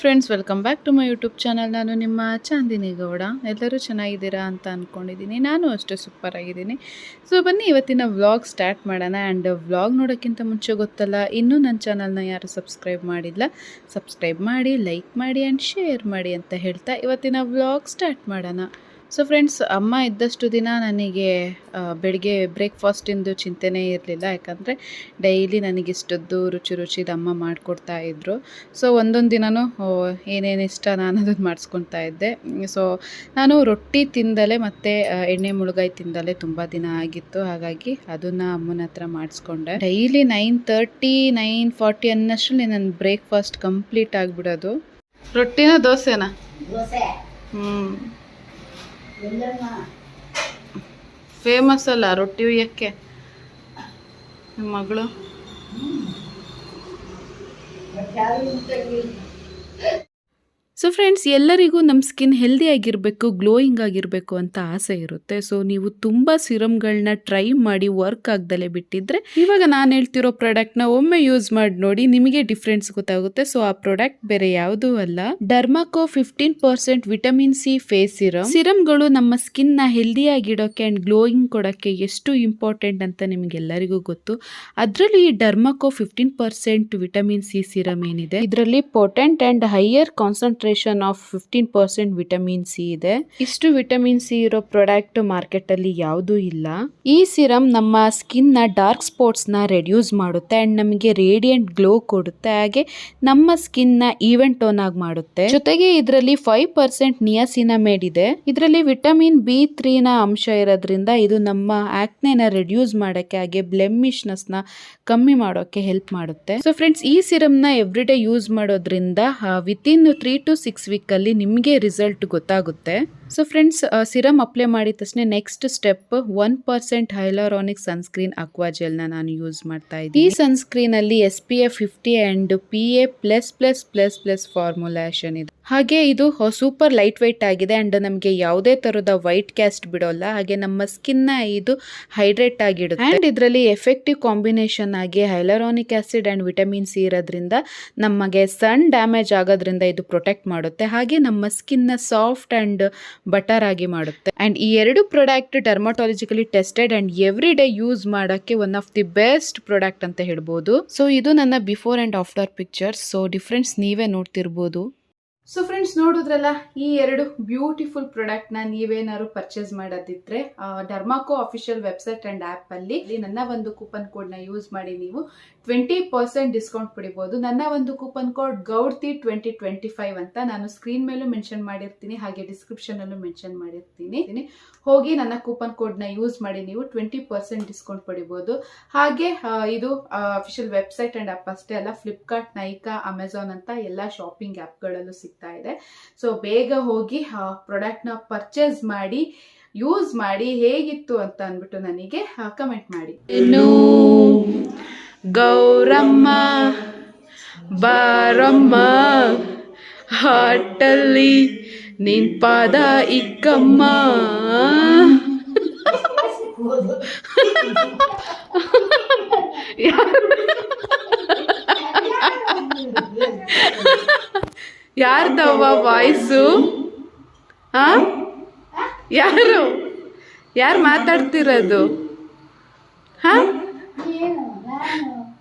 Friends welcome back to my YouTube channel ನಾನು ನಿಮ್ಮ ಚಾಂದಿನಿ ಗೌಡ ಎಲ್ಲರೂ ಚೆನ್ನಾಗಿದ್ದೀರಾ ಅಂತ ಅಂದ್ಕೊಂಡಿದ್ದೀನಿ ನಾನು ಅಷ್ಟೇ ಸೂಪರ್ ಆಗಿದ್ದೀನಿ. ಸೊ ಬನ್ನಿ, ಇವತ್ತಿನ ವ್ಲಾಗ್ ಸ್ಟಾರ್ಟ್ ಮಾಡೋಣ. ಆ್ಯಂಡ್ ವ್ಲಾಗ್ ನೋಡೋಕ್ಕಿಂತ ಮುಂಚೆ ಗೊತ್ತಲ್ಲ, ಇನ್ನೂ ನನ್ನ ಚಾನಲ್ನ ಯಾರು ಸಬ್ಸ್ಕ್ರೈಬ್ ಮಾಡಿಲ್ಲ ಸಬ್ಸ್ಕ್ರೈಬ್ ಮಾಡಿ ಲೈಕ್ ಮಾಡಿ ಆ್ಯಂಡ್ ಶೇರ್ ಮಾಡಿ ಅಂತ ಹೇಳ್ತಾ ಇವತ್ತಿನ ವ್ಲಾಗ್ ಸ್ಟಾರ್ಟ್ ಮಾಡೋಣ. ಸೊ ಫ್ರೆಂಡ್ಸ್ ಅಮ್ಮ ಇದ್ದಷ್ಟು ದಿನ ನನಗೆ ಬೆಳಗ್ಗೆ ಬ್ರೇಕ್ಫಾಸ್ಟಿಂದು ಚಿಂತೆನೇ ಇರಲಿಲ್ಲ. ಯಾಕಂದರೆ ಡೈಲಿ ನನಗಿಷ್ಟದ್ದು ರುಚಿ ರುಚಿದ ಅಮ್ಮ ಮಾಡಿಕೊಡ್ತಾ ಇದ್ದರು ಸೊ ಒಂದೊಂದು ದಿನವೂ ಏನೇನು ಇಷ್ಟ ನಾನು ಅದನ್ನು ಮಾಡಿಸ್ಕೊತಾ ಇದ್ದೆ. ಸೊ ನಾನು ರೊಟ್ಟಿ ತಿಂದಲೇ ಮತ್ತು ಎಣ್ಣೆ ಮುಳುಗಾಯಿ ತಿಂದಲೇ ತುಂಬ ದಿನ ಆಗಿತ್ತು. ಹಾಗಾಗಿ ಅದನ್ನು ಅಮ್ಮನ ಹತ್ರ ಮಾಡಿಸ್ಕೊಂಡೆ. Daily nine thirty nine forty ಅನ್ನಷ್ಟರಲ್ಲಿ ನನ್ನ ಬ್ರೇಕ್ಫಾಸ್ಟ್ ಕಂಪ್ಲೀಟ್ ಆಗಿಬಿಡೋದು. ರೊಟ್ಟಿನ ದೋಸೆನಾ? ದೋಸೆ. ಹ್ಞೂ ಫೇಮಸ್ ಅಲ್ಲ ರೊಟ್ಟಿ ಉಯ್ಯಕ್ಕೆ. ನಿಮ್ಮ ಮಗಳು. ಸೊ ಫ್ರೆಂಡ್ಸ್ ಎಲ್ಲರಿಗೂ ನಮ್ಮ ಸ್ಕಿನ್ ಹೆಲ್ದಿ ಆಗಿರಬೇಕು ಗ್ಲೋಯಿಂಗ್ ಆಗಿರಬೇಕು ಅಂತ ಆಸೆ ಇರುತ್ತೆ. ಸೊ ನೀವು ತುಂಬ ಸಿರಮ್ಗಳನ್ನ ಟ್ರೈ ಮಾಡಿ ವರ್ಕ್ ಆಗ್ದಲೇ ಬಿಟ್ಟಿದ್ರೆ, ಇವಾಗ ನಾನು ಹೇಳ್ತಿರೋ ಪ್ರಾಡಕ್ಟ್ನ ಒಮ್ಮೆ ಯೂಸ್ ಮಾಡಿ ನೋಡಿ ನಿಮಗೆ ಡಿಫ್ರೆನ್ಸ್ ಗೊತ್ತಾಗುತ್ತೆ. ಸೊ ಆ ಪ್ರಾಡಕ್ಟ್ ಬೇರೆ ಯಾವುದೂ ಅಲ್ಲ. Dermaco fifteen percent vitamin C face serum ಸಿರಮ್ಗಳು ನಮ್ಮ ಸ್ಕಿನ್ನ ಹೆಲ್ದಿ ಆಗಿಡೋಕೆ ಅಂಡ್ ಗ್ಲೋಯಿಂಗ್ ಕೊಡೋಕ್ಕೆ ಎಷ್ಟು ಇಂಪಾರ್ಟೆಂಟ್ ಅಂತ ನಿಮಗೆಲ್ಲರಿಗೂ ಗೊತ್ತು. ಅದರಲ್ಲಿ ಈ Derma Co fifteen percent vitamin C serum ಏನಿದೆ? ಇದರಲ್ಲಿ potent and higher concentration of fifteen percent vitamin C ಇದೆ. ಇಷ್ಟು ವಿಟಮಿನ್ ಸಿ ಇರೋ ಪ್ರಾಡಕ್ಟ್ ಮಾರ್ಕೆಟ್ ಅಲ್ಲಿ ಯಾವುದೂ ಇಲ್ಲ. ಈ ಸಿರಮ್ ನಮ್ಮ ಸ್ಕಿನ್ನ ಡಾರ್ಕ್ ಸ್ಪಾಟ್ಸ್ನ ರೆಡ್ಯೂಸ್ ಮಾಡುತ್ತೆ ಅಂಡ್ ನಮಗೆ ರೇಡಿಯಂಟ್ ಗ್ಲೋ ಕೊಡುತ್ತೆ. ಹಾಗೆ ನಮ್ಮ ಸ್ಕಿನ್ನ ಈವೆಂಟ್ ಟೋನ್ ಆಗಿ ಮಾಡುತ್ತೆ. ಜೊತೆಗೆ ಇದರಲ್ಲಿ ಫೈವ್ ಪರ್ಸೆಂಟ್ ನಿಯಾಸಿನಮೇಡ್ ಇದೆ. ಇದರಲ್ಲಿ ವಿಟಮಿನ್ ಬಿ ತ್ರೀ ನ ಅಂಶ ಇರೋದ್ರಿಂದ ಇದು ನಮ್ಮ ಆಕ್ನೆನ ರೆಡ್ಯೂಸ್ ಮಾಡಕ್ಕೆ ಹಾಗೆ ಬ್ಲೆಮಿಶ್ನೆಸ್ನ ಕಮ್ಮಿ ಮಾಡೋಕೆ ಹೆಲ್ಪ್ ಮಾಡುತ್ತೆ. ಸೊ ಫ್ರೆಂಡ್ಸ್ ಈ ಸಿರಮ್ನ ಎವ್ರಿ ಡೇ ಯೂಸ್ ಮಾಡೋದ್ರಿಂದ ವಿತಿನ್ ತ್ರೀ ಟು ಸಿಕ್ಸ್ ವೀಕಲ್ಲಿ ನಿಮಗೆ ರಿಸಲ್ಟ್ ಗೊತ್ತಾಗುತ್ತೆ. ಸೊ ಫ್ರೆಂಡ್ಸ್ ಸಿರಮ್ ಅಪ್ಲೈ ಮಾಡಿದ ತಕ್ಷಣ next step one percent hyaluronic sunscreen aqua ನ ನಾನು ಯೂಸ್ ಮಾಡ್ತಾ ಇದ್ದೀನಿ. ಈ ಸನ್ಸ್ಕ್ರೀನ್ ಅಲ್ಲಿ S P F fifty and P A plus plus plus plus formulation ಇದೆ. ಹಾಗೆ ಇದು ಸೂಪರ್ ಲೈಟ್ ವೈಟ್ ಆಗಿದೆ ಅಂಡ್ ನಮಗೆ ಯಾವುದೇ ತರದ ವೈಟ್ ಕ್ಯಾಸ್ಟ್ ಬಿಡೋಲ್ಲ. ಹಾಗೆ ನಮ್ಮ ಸ್ಕಿನ್ನ ಇದು ಹೈಡ್ರೇಟ್ ಆಗಿಡುತ್ತೆ. ಅಂಡ್ ಇದರಲ್ಲಿ ಎಫೆಕ್ಟಿವ್ ಕಾಂಬಿನೇಷನ್ ಆಗಿ hyaluronic acid and vitamin C ಇರೋದ್ರಿಂದ ನಮಗೆ ಸನ್ ಡ್ಯಾಮೇಜ್ ಆಗೋದ್ರಿಂದ ಇದು ಪ್ರೊಟೆಕ್ಟ್ ಮಾಡುತ್ತೆ. ಹಾಗೆ ನಮ್ಮ ಸ್ಕಿನ್ನ ಸಾಫ್ಟ್ ಅಂಡ್ ಬಟರ್ ಆಗಿ ಮಾಡುತ್ತೆ. ಅಂಡ್ ಈ ಎರಡು product dermatologically tested and every day use ಮಾಡೋಕ್ಕೆ one of the best product ಅಂತ ಹೇಳ್ಬೋದು. ಸೊ ಇದು ನನ್ನ before and after pictures so difference ನೀವೇ ನೋಡ್ತಿರ್ಬೋದು. ಸೊ ಫ್ರೆಂಡ್ಸ್ ನೋಡಿದ್ರಲ್ಲ, ಈ ಎರಡು ಬ್ಯೂಟಿಫುಲ್ ಪ್ರಾಡಕ್ಟ್ನ ನೀವೇನಾದ್ರು ಪರ್ಚೇಸ್ ಮಾಡೋದಿದ್ರೆ ಡರ್ಮಾಕೋ ಅಫಿಷಿಯಲ್ ವೆಬ್ಸೈಟ್ ಅಂಡ್ ಆ್ಯಪಲ್ಲಿ ನನ್ನ ಒಂದು ಕೂಪನ್ ಕೋಡ್ನ ಯೂಸ್ ಮಾಡಿ ನೀವು ಟ್ವೆಂಟಿ ಪರ್ಸೆಂಟ್ ಡಿಸ್ಕೌಂಟ್ ಪಡಿಬೋದು. ನನ್ನ ಒಂದು coupon code Gowdti twenty twenty five ಅಂತ ನಾನು ಸ್ಕ್ರೀನ್ ಮೇಲೂ ಮೆನ್ಷನ್ ಮಾಡಿರ್ತೀನಿ, ಹಾಗೆ ಡಿಸ್ಕ್ರಿಪ್ಷನ್ ಅಲ್ಲೂ ಮೆನ್ಷನ್ ಮಾಡಿರ್ತೀನಿ. ಹೋಗಿ ನನ್ನ ಕೂಪನ್ ಕೋಡ್ನ ಯೂಸ್ ಮಾಡಿ ನೀವು ಟ್ವೆಂಟಿ ಪರ್ಸೆಂಟ್ ಡಿಸ್ಕೌಂಟ್ ಪಡಿಬೋದು. ಹಾಗೆ ಇದು ಅಫಿಷಿಯಲ್ ವೆಬ್ಸೈಟ್ ಅಂಡ್ ಆಪ್ ಅಷ್ಟೇ ಅಲ್ಲ ಫ್ಲಿಪ್ಕಾರ್ಟ್ ನೈಕಾ ಅಮೆಝಾನ್ ಅಂತ ಎಲ್ಲ ಶಾಪಿಂಗ್ ಆ್ಯಪ್ಗಳಲ್ಲೂ ಸಿಗ್ತಾ ಇದೆ. ಸೊ ಬೇಗ ಹೋಗಿ ಪ್ರಾಡಕ್ಟ್ನ ಪರ್ಚೇಸ್ ಮಾಡಿ ಯೂಸ್ ಮಾಡಿ ಹೇಗಿತ್ತು ಅಂತ ಅಂದ್ಬಿಟ್ಟು ನನಗೆ ಕಮೆಂಟ್ ಮಾಡಿ. ಗೌರಮ್ಮ ಬಾರಮ್ಮ ಹಾಟಲ್ಲಿ ನಿನ್ ಪಾದ ಇಕ್ಕಮ್ಮ. ಯಾರ್ದವ್ವ ವಾಯ್ಸು? ಆ? ಯಾರು? ಯಾರು ಮಾತಾಡ್ತಿರೋದು? ಹಾ?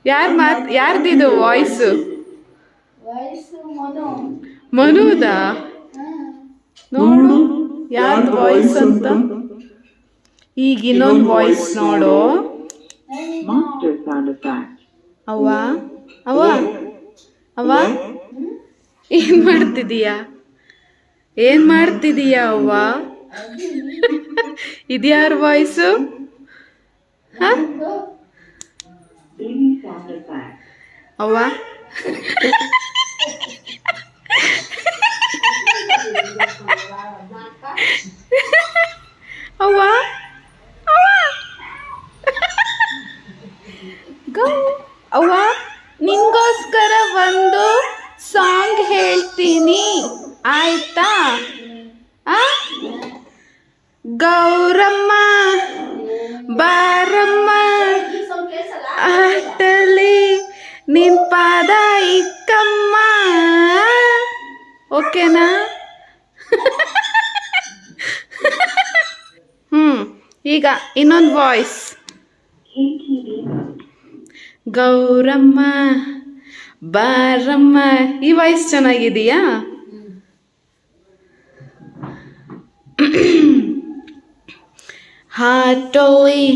ಯಾರು ಮಾತ್ ಯಾರ್ದಿದು ವಾಯ್ಸ್ ಮನುದ ಮನು. ಮನುದಾ? ನೋಡು ಯಾರ್ದು ವಾಯ್ಸ್ ಅಂತ. ಈಗ ಇನ್ನೊಂದು ವಾಯ್ಸ್ ನೋಡು. ಅವ್ವ ಅವ್ವ ಅವ್ವ. ಏನ್ ಮಾಡ್ತಿದೀಯಾ? ಏನ್ ಮಾಡ್ತಿದೀಯಾ ಅವ್ವ? ಇದ್ಯಾರ ವಾಯ್ಸು ಹ? 3D sound effect. ಅವ್ವ ಅವ್ವ ಇನ್ನೊಂದು ವಾಯ್ಸ್ ಗೌರಮ್ಮ, ಬಾರಮ್ಮ, ಈ ವಾಯ್ಸ್ ಚೆನ್ನಾಗಿದೆಯಾ? ಹಾಟೋಯ್.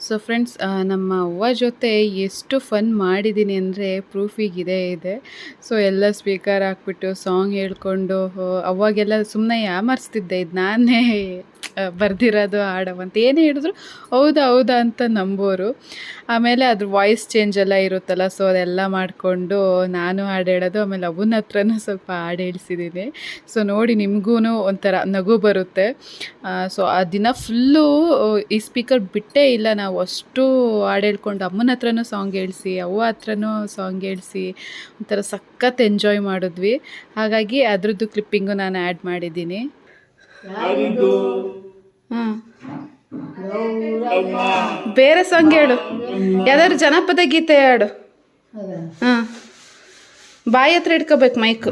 ಸೊ ಫ್ರೆಂಡ್ಸ್ ನಮ್ಮ ಅವ್ವ ಜೊತೆ ಎಷ್ಟು ಫನ್ ಮಾಡಿದ್ದೀನಿ ಅಂದರೆ ಪ್ರೂಫಿಗಿದೆ ಇದೆ. ಸೊ ಎಲ್ಲ ಸ್ಪೀಕರ್ ಹಾಕ್ಬಿಟ್ಟು ಸಾಂಗ್ ಹೇಳ್ಕೊಂಡು ಅವಾಗೆಲ್ಲ ಸುಮ್ಮನೆ ಯಾಮರ್ಸ್ತಿದ್ದೆ ಇದು ನಾನೇ. ಬರ್ದಿರೋದು ಹಾಡವಂತ ಏನೇ ಹೇಳಿದ್ರು ಹೌದಾ ಹೌದಾ ಅಂತ ನಂಬೋರು. ಆಮೇಲೆ ಅದ್ರ ವಾಯ್ಸ್ ಚೇಂಜ್ ಎಲ್ಲ ಇರುತ್ತಲ್ಲ ಸೊ ಅದೆಲ್ಲ ಮಾಡಿಕೊಂಡು ನಾನು ಹಾಡು ಹೇಳೋದು, ಆಮೇಲೆ ಅವನ ಹತ್ರನೂ ಸ್ವಲ್ಪ ಹಾಡು ಹೇಳಿಸಿದ್ದೀನಿ ಸೊ ನೋಡಿ ನಿಮಗೂ ಒಂಥರ ನಗು ಬರುತ್ತೆ. ಸೊ ಆ ದಿನ ಫುಲ್ಲು ಈ ಸ್ಪೀಕರ್ ಬಿಟ್ಟೇ ಇಲ್ಲ, ನಾವು ಅಷ್ಟು ಹಾಡು ಹೇಳ್ಕೊಂಡು ಅಮ್ಮನ ಹತ್ರನೂ ಸಾಂಗ್ ಹೇಳಿಸಿ, ಅವ್ವ ಹತ್ರನೂ ಸಾಂಗ್ ಹೇಳಿಸಿ, ಒಂಥರ ಸಖತ್ ಎಂಜಾಯ್ ಮಾಡಿದ್ವಿ. ಹಾಗಾಗಿ ಅದ್ರದ್ದು ಕ್ಲಿಪ್ಪಿಂಗು ನಾನು ಆ್ಯಡ್ ಮಾಡಿದ್ದೀನಿ. ಹಾಂ ಬೇರೆ ಸಾಂಗ್ ಹೇಳು. ಯಾವ್ದಾದ್ರು ಜನಪದ ಗೀತೆ ಹಾಡು. ಹಾಂ ಬಾಯಿ ಹತ್ರ ಇಟ್ಕೋಬೇಕು ಮೈಕ್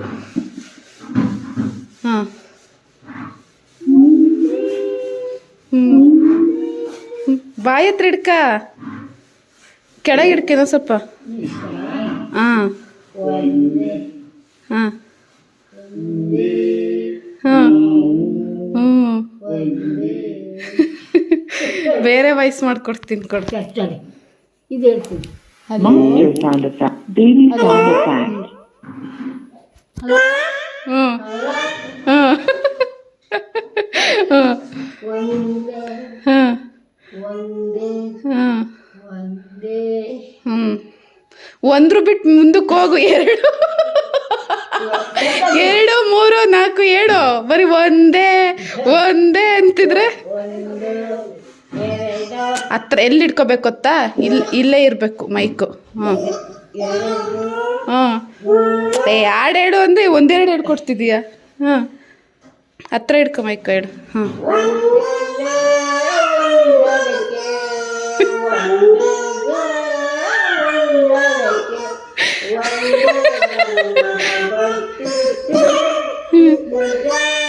ಹಾಂ ಬಾಯಿ ಹತ್ರ ಇಡ್ಕ ಕೆಳಗೆ ಇಡ್ಕೇನೋ ಸ್ವಲ್ಪ. ಹಾಂ ವಾಯ್ಸ್ ಮಾಡ್ಕೊಡ್ತೀನಿ ಕೊಡ್ತೀನಿ ಇದು ಹೇಳ್ತೀನಿ. effect. ಹ್ಞೂ ಒಂದ್ರ ಬಿಟ್ಟು ಮುಂದಕ್ಕೆ ಹೋಗು ಎರಡು. ಎರಡು ಮೂರು ನಾಲ್ಕು ಏಳು. ಬರೀ ಒಂದೇ ಒಂದೇ ಅಂತಿದ್ರೆ? ಹತ್ರ ಎಲ್ಲಿ ಇಟ್ಕೋಬೇಕು ಗೊತ್ತಾ? ಇಲ್ಲಿ ಇಲ್ಲೇ ಇರಬೇಕು ಮೈಕು. ಹ್ಞೂ ಹ್ಞೂ ಏ ಎರಡು ಹೇಳು ಅಂದರೆ ಒಂದೆರಡು ಹೇಳ್ಕೊಡ್ತಿದೀಯ ಹಾಂ ಹತ್ರ ಹಿಡ್ಕೊ ಮೈಕು ಹೇಳು. ಹ್ಞೂ ಓ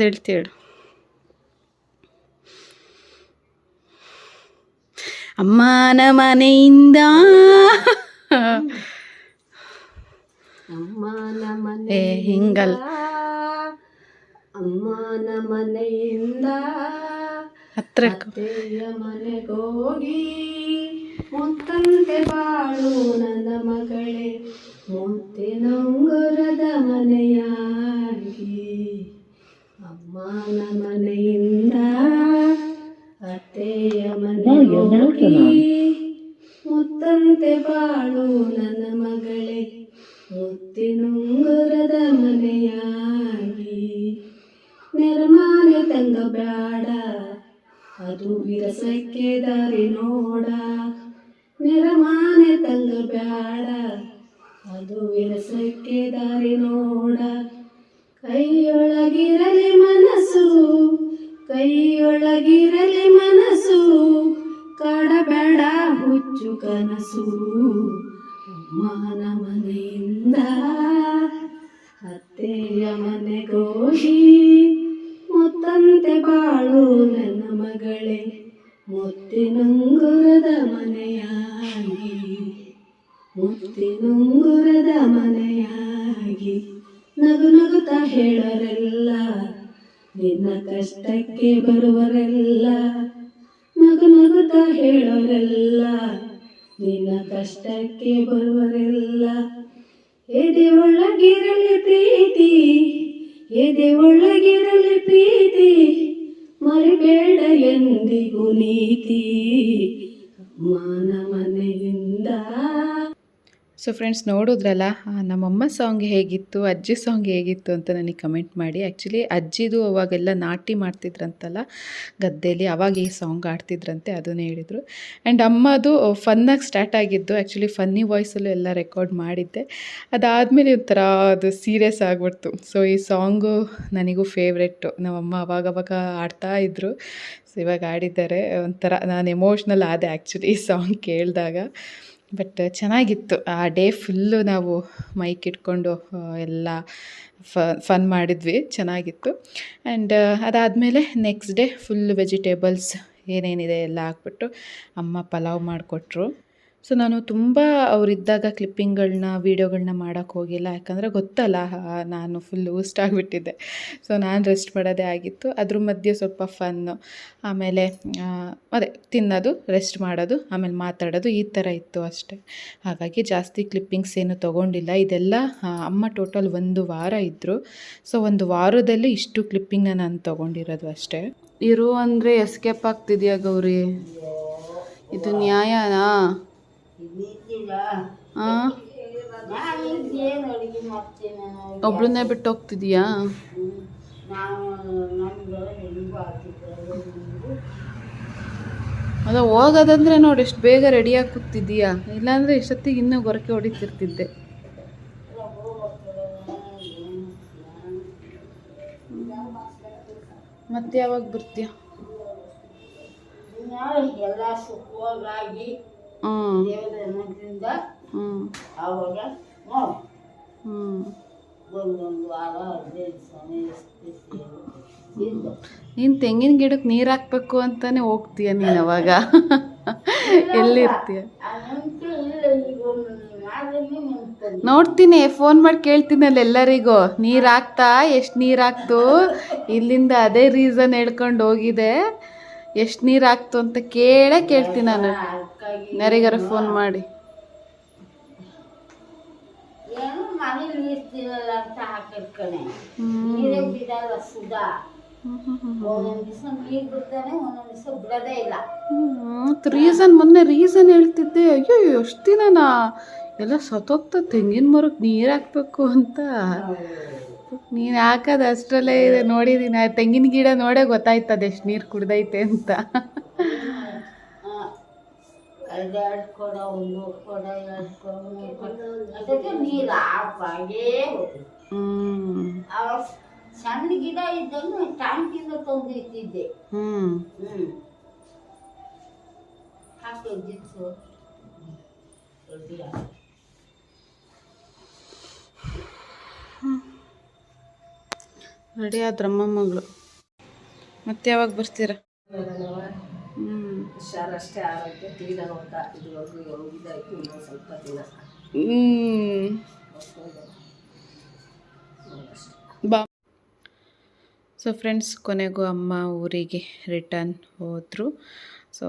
ಹೇಳ್ತಿ ಅಮ್ಮನ ಮನೆಯಿಂದ ಅಮ್ಮನ ಮನೆ ಹಿಂಗಲ್ಲ. ಅಮ್ಮನ ಮನೆಯಿಂದ ಹತ್ರ ಅತ್ತೆಯ ಮನೆಗೋಗಿ ಮುತ್ತಂತೆ ಬಾಳು ನನ್ನ ಮಗಳೇ ಮುತ್ತಿನಂಗುರದ ಮನೆಯಾಗಿ. ಅಮ್ಮನ ಮನೆಯಿಂದ ಅತ್ತೆಯ ಮನೆ ಮುತ್ತಂತೆ ಬಾಳು ನನ್ನ ಮಗಳೇ ಮುತ್ತಿನುಂಗುರದ ಮನೆಯಾಗಿ. ನೆರಮಾನೆ ತಂಗ ಬ್ಯಾಡ ಅದು ವಿರಸಕ್ಕೆ ದಾರಿ ನೋಡ. ನೆರಮಾನೆ ತಂಗ ಬ್ಯಾಡ ಅದು ವಿರಸಕ್ಕೆ ದಾರಿ ನೋಡ. ಕೈಯೊಳಗಿರಲಿ ಮನಸ್ಸು ಕೈಯೊಳಗಿರಲಿ ಮನಸ್ಸು, ಕಾಡಬೇಡ ಹುಚ್ಚು ಕನಸು. ಅಮ್ಮನ ಮನೆಯಿಂದ ಅತ್ತೆಯ ಮನೆಗೋಗಿ ಮುತ್ತಂತೆ ಬಾಳು ನನ್ನ ಮಗಳೇ, ಮುತ್ತಿನುಂಗುರದ ಮನೆಯಾಗಿ ಮುತ್ತಿನುಂಗುರದ ಮನೆಯಾಗಿ. ನಗು ನಗುತ್ತಾ ಹೇಳೋರೆಲ್ಲ, ನಿನ್ನ ಕಷ್ಟಕ್ಕೆ ಬರುವರೆಲ್ಲ. ನಗು ನಗುತ್ತಾ ಹೇಳೋರೆಲ್ಲ, ನಿನ್ನ ಕಷ್ಟಕ್ಕೆ ಬರುವರೆಲ್ಲ. ಎದೆ ಒಳಗಿರಲಿ ಪ್ರೀತಿ, ಎದೆ ಒಳಗಿರಲಿ ಪ್ರೀತಿ, ಮರಿಬೇಡ ಎಂದಿಗೂ ನೀತಿ. ಮಾನ ಮನೆಯಿಂದ ಸೊ ಫ್ರೆಂಡ್ಸ್ ನೋಡಿದ್ರಲ್ಲ ನಮ್ಮಮ್ಮ ಸಾಂಗ್ ಹೇಗಿತ್ತು, ಅಜ್ಜಿ ಸಾಂಗ್ ಹೇಗಿತ್ತು ಅಂತ ನನಗೆ ಕಮೆಂಟ್ ಮಾಡಿ. ಆ್ಯಕ್ಚುಲಿ ಅಜ್ಜಿದು ಅವಾಗೆಲ್ಲ ನಾಟಿ ಮಾಡ್ತಿದ್ರಂತಲ್ಲ ಗದ್ದೆಯಲ್ಲಿ ಅವಾಗ ಈ ಸಾಂಗ್ ಆಡ್ತಿದ್ರಂತೆ ಅದನ್ನೇ ಹೇಳಿದರು. ಆ್ಯಂಡ್ ಅಮ್ಮದು ಫನ್ನಾಗಿ ಸ್ಟಾರ್ಟ್ ಆಗಿದ್ದು ಆ್ಯಕ್ಚುಲಿ ಫನ್ನಿ ವಾಯ್ಸಲ್ಲೂ ಎಲ್ಲ ರೆಕಾರ್ಡ್ ಮಾಡಿದ್ದೆ. ಅದಾದಮೇಲೆ ಒಂಥರ ಅದು ಸೀರಿಯಸ್ ಆಗಿಬಿಡ್ತು. ಸೊ ಈ ಸಾಂಗು ನನಗೂ ಫೇವ್ರೆಟ್ಟು ನಮ್ಮಮ್ಮ ಅವಾಗವಾಗ ಆಡ್ತಾ ಇದ್ದರು ಸೊ ಇವಾಗ ಆಡಿದ್ದಾರೆ ಒಂಥರ ನಾನು ಎಮೋಷ್ನಲ್ ಆದೆ ಆ್ಯಕ್ಚುಲಿ ಈ ಸಾಂಗ್ ಕೇಳಿದಾಗ. ಬಟ್ ಚೆನ್ನಾಗಿತ್ತು. ಆ ಡೇ ಫುಲ್ಲು ನಾವು ಮೈಕ್ ಇಟ್ಕೊಂಡು ಎಲ್ಲ ಫನ್ ಮಾಡಿದ್ವಿ. ಚೆನ್ನಾಗಿತ್ತು. ಆ್ಯಂಡ್ ಅದಾದಮೇಲೆ ನೆಕ್ಸ್ಟ್ ಡೇ ಫುಲ್ ವೆಜಿಟೇಬಲ್ಸ್ ಏನೇನಿದೆ ಎಲ್ಲ ಹಾಕ್ಬಿಟ್ಟು ಅಮ್ಮ ಪಲಾವ್ ಮಾಡಿಕೊಟ್ರು. ಸೊ ನಾನು ತುಂಬ ಅವರಿದ್ದಾಗ ಕ್ಲಿಪ್ಪಿಂಗ್ಗಳನ್ನ ವೀಡಿಯೋಗಳನ್ನ ಮಾಡೋಕ್ಕೆ ಹೋಗಿಲ್ಲ. ಯಾಕಂದರೆ ಗೊತ್ತಲ್ಲ ನಾನು ಫುಲ್ ಊಸ್ಟ್ ಆಗಿಬಿಟ್ಟಿದ್ದೆ. ಸೊ ನಾನು ರೆಸ್ಟ್ ಮಾಡೋದೇ ಆಗಿತ್ತು. ಅದ್ರ ಮಧ್ಯೆ ಸ್ವಲ್ಪ ಫನ್ನು ಆಮೇಲೆ ಅದೇ ತಿನ್ನೋದು ರೆಸ್ಟ್ ಮಾಡೋದು, ಆಮೇಲೆ ಮಾತಾಡೋದು, ಈ ಥರ ಇತ್ತು ಅಷ್ಟೇ. ಹಾಗಾಗಿ ಜಾಸ್ತಿ ಕ್ಲಿಪ್ಪಿಂಗ್ಸ್ ಏನು ತೊಗೊಂಡಿಲ್ಲ. ಇದೆಲ್ಲ ಅಮ್ಮ ಟೋಟಲ್ ಒಂದು ವಾರ ಇದ್ದರು ಸೊ ಒಂದು ವಾರದಲ್ಲಿ ಇಷ್ಟು ಕ್ಲಿಪ್ಪಿಂಗ್ನ ನಾನು ತೊಗೊಂಡಿರೋದು ಅಷ್ಟೇ. ಇರು ಅಂದರೆ ಎಸ್ಕೇಪ್ ಆಗ್ತಿದೆಯಾ ಗೌರಿ? ಇದು ನ್ಯಾಯನಾ? ಒಬ್ಳನ್ನೇ ಬಿಟ್ಟು ಹೋಗ್ತಿದೀಯಾ ಅದ ಹೋಗೋದಂದ್ರೆ ನೋಡಿ ಎಷ್ಟು ಬೇಗ ರೆಡಿಯಾಗಿ ಕೂತಿದ್ದೀಯಾ? ಇಲ್ಲಾಂದ್ರೆ ಇಷ್ಟೊತ್ತಿಗೆ ಇನ್ನೂ ಗೊರಕೆ ಹೊಡಿತಿರ್ತಿದ್ದೆ. ಮತ್ತೆ ಯಾವಾಗ ಬರ್ತೀಯ? ಎಲ್ಲ ಸುಖವಾಗಿ ದೇವರ ಹ್ಞೂ ಆವಾಗ ನೋಡಿ. ಹ್ಞೂ ಒಂದೊಂದು ವಾರ ಹದಿನೈದು ಸಮಯ ಇದ್ದು ನೀನು ತೆಂಗಿನ ಗಿಡಕ್ಕೆ ನೀರು ಹಾಕ್ಬೇಕು ಅಂತಾನೆ ಹೋಗ್ತೀಯ ನೀನು ಅವಾಗ? ಎಲ್ಲಿರ್ತೀಯ? ನೋಡ್ತೀನಿ ಫೋನ್ ಮಾಡಿ ಕೇಳ್ತೀನಲ್ಲ ಎಲ್ಲರಿಗೂ. ನೀರು ಹಾಕ್ತಾ ಎಷ್ಟು ನೀರು ಹಾಕ್ತು ಇಲ್ಲಿಂದ ಅದೇ ರೀಸನ್ ಹೇಳ್ಕೊಂಡು ಹೋಗಿದೆ. ಎಷ್ಟು ನೀರು ಹಾಕ್ತು ಅಂತ ಕೇಳೇ ಕೇಳ್ತೀನಿ ನಾನು. ಯಾರಿಗಾರ ಫೋನ್ ಮಾಡಿ. ರೀಸನ್ ಮೊನ್ನೆ ರೀಸನ್ ಹೇಳ್ತಿದ್ದೆ. ಅಯ್ಯೋ ಎಷ್ಟು ದಿನ ಎಲ್ಲ ಸತ್ತೋಗ್ತ ತೆಂಗಿನ ಮರಕ್ಕೆ ನೀರು ಹಾಕ್ಬೇಕು ಅಂತ. ನೀನು ಹಾಕೋದು ಅಷ್ಟರಲ್ಲೇ ಇದೆ ನೋಡಿದ್ದೀನಿ ಆ ತೆಂಗಿನ ಗಿಡ ನೋಡೇ ಗೊತ್ತಾಯ್ತು ಎಷ್ಟು ನೀರು ಕುಡ್ದೈತೆ ಅಂತ. ಸಣ್ಣ ಗಿಡ ಇದ್ದಂಗೆ ಟ್ಯಾಂಕಿಂದ ತಂದು ಇಟ್ಟಿದ್ದೆ ಹ್ಞೂ ರೆಡಿ ಆದ್ರಮ್ಮ ಮಗಳು. ಮತ್ತೆ ಯಾವಾಗ ಬರ್ತೀರಾ. ಬಾ. ಸೊ ಫ್ರೆಂಡ್ಸ್ ಕೊನೆಗೂ ಅಮ್ಮ ಊರಿಗೆ ರಿಟರ್ನ್ ಹೋದರು. ಸೊ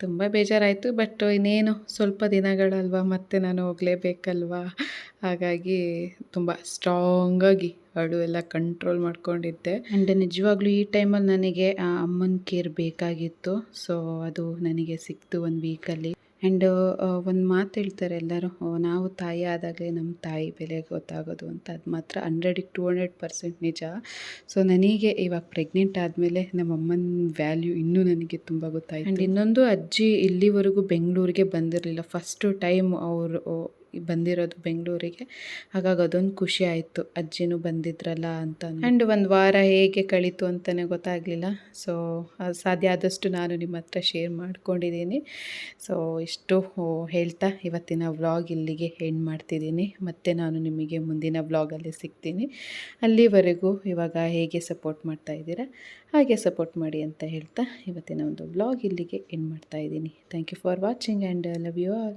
ತುಂಬ ಬೇಜಾರಾಯಿತು ಬಟ್ ಇನ್ನೇನು ಸ್ವಲ್ಪ ದಿನಗಳಲ್ವ ಮತ್ತೆ ನಾನು ಹೋಗಲೇಬೇಕಲ್ವಾ? ಹಾಗಾಗಿ ತುಂಬ ಸ್ಟ್ರಾಂಗಾಗಿ ಅಳು ಎಲ್ಲ ಕಂಟ್ರೋಲ್ ಮಾಡ್ಕೊಂಡಿದ್ದೆ. ಆ್ಯಂಡ್ ನಿಜವಾಗ್ಲೂ ಈ ಟೈಮಲ್ಲಿ ನನಗೆ ಆ ಅಮ್ಮನ ಕೇರ್ ಬೇಕಾಗಿತ್ತು. ಸೊ ಅದು ನನಗೆ ಸಿಕ್ತು ಒಂದು ವೀಕಲ್ಲಿ ಆ್ಯಂಡ್ ಒಂದು ಮಾತು ಹೇಳ್ತಾರೆ ಎಲ್ಲರೂ ನಾವು ತಾಯಿ ಆದಾಗಲೇ ನಮ್ಮ ತಾಯಿ ಬೆಲೆ ಗೊತ್ತಾಗೋದು ಅಂತ. ಅದು ಮಾತ್ರ ಹಂಡ್ರೆಡಿಗೆ ಟು ಹಂಡ್ರೆಡ್ ಪರ್ಸೆಂಟ್ ನಿಜ. ಸೊ ನನಗೆ ಇವಾಗ ಪ್ರೆಗ್ನೆಂಟ್ ಆದಮೇಲೆ ನಮ್ಮ ಅಮ್ಮನ ವ್ಯಾಲ್ಯೂ ಇನ್ನೂ ನನಗೆ ತುಂಬ ಗೊತ್ತಾಯಿತು. ಆ್ಯಂಡ್ ಇನ್ನೊಂದು ಅಜ್ಜಿ ಇಲ್ಲಿವರೆಗೂ ಬೆಂಗಳೂರಿಗೆ ಬಂದಿರಲಿಲ್ಲ. ಫಸ್ಟು ಟೈಮ್ ಅವರು ಬಂದಿರೋದು ಬೆಂಗಳೂರಿಗೆ. ಹಾಗಾಗಿ ಅದೊಂದು ಖುಷಿ ಆಯಿತು. ಅಜ್ಜಿನೂ ಬಂದಿದ್ರಲ್ಲ ಅಂತ ಆ್ಯಂಡ್ ಒಂದು ವಾರ ಹೇಗೆ ಕಳೀತು ಅಂತಲೇ ಗೊತ್ತಾಗಲಿಲ್ಲ. ಸೊ ಸಾಧ್ಯ ಆದಷ್ಟು ನಾನು ನಿಮ್ಮ ಹತ್ರ ಶೇರ್ ಮಾಡ್ಕೊಂಡಿದ್ದೀನಿ. ಸೊ ಇಷ್ಟು ಹೇಳ್ತಾ ಇವತ್ತಿನ ವ್ಲಾಗ್ ಇಲ್ಲಿಗೆ ಎಂಡ್ ಮಾಡ್ತಿದ್ದೀನಿ. ಮತ್ತೆ ನಾನು ನಿಮಗೆ ಮುಂದಿನ ವ್ಲಾಗಲ್ಲಿ ಸಿಗ್ತೀನಿ. ಅಲ್ಲಿವರೆಗೂ ಇವಾಗ ಹೇಗೆ ಸಪೋರ್ಟ್ ಮಾಡ್ತಾ ಇದ್ದೀರಾ? ಹಾಗೆ ಸಪೋರ್ಟ್ ಮಾಡಿ ಅಂತ ಹೇಳ್ತಾ ಇವತ್ತಿನ ಒಂದು ವ್ಲಾಗ್ ಇಲ್ಲಿಗೆ ಎಂಡ್ ಮಾಡ್ತಾ ಇದ್ದೀನಿ. Thank you for watching and love you all